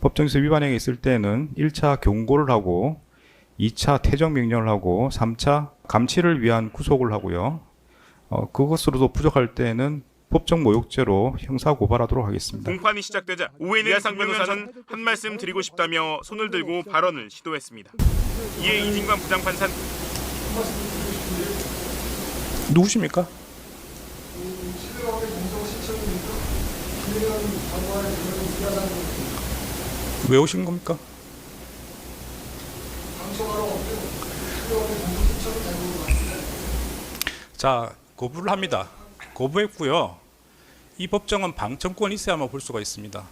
법정에서 위반행위 있을 때는 1차 경고를 하고 2차 퇴정 명령을 하고 3차 감치를 위한 구속을 하고요. 어, 그것으로도 부족할 때는 법정 모욕죄로 형사 고발하도록 하겠습니다. 공판이 시작되자 오해는 이하상 변호사는 한 말씀 드리고 싶다며 손을 들고 발언을 시도했습니다. 이에 이진관 부장판사는 누구십니까? 왜 오신 겁니까? 자, 거부를 합니다. 거부했고요. 이 법정은 방청권이 있어야만 볼 수가 있습니다.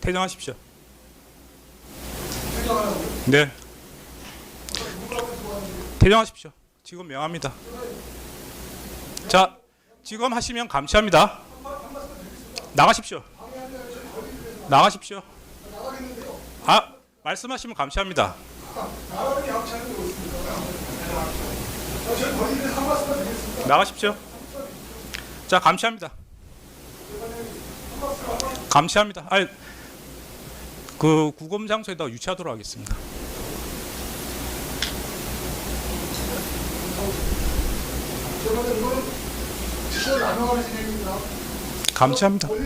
퇴정하십시오. 네. 퇴정하십시오. 지금 명합니다. 자, 지금 하시면 감시합니다. 나가십시오. 나가십시오. 아, 말씀하시면 감시합니다. 나가십시오. 자, 감시합니다. 감시합니다. 아니, 그 구검 장소에다 유치하도록 하겠습니다. 감시합니다. 감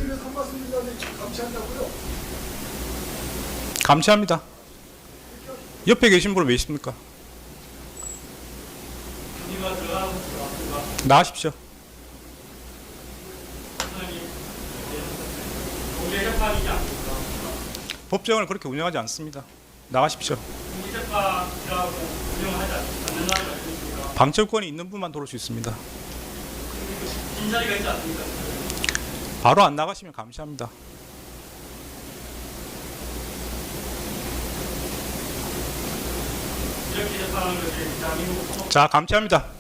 시합니다. 옆에 계신 분은 왜 있습니까? 나가십시오. 법정을 그렇게 운영하지 않습니다. 나가십시오. 방첩권이 있는 분만 들어올 수 있습니다. 바로 안 나가시면 감시합니다. 자, 감시합니다.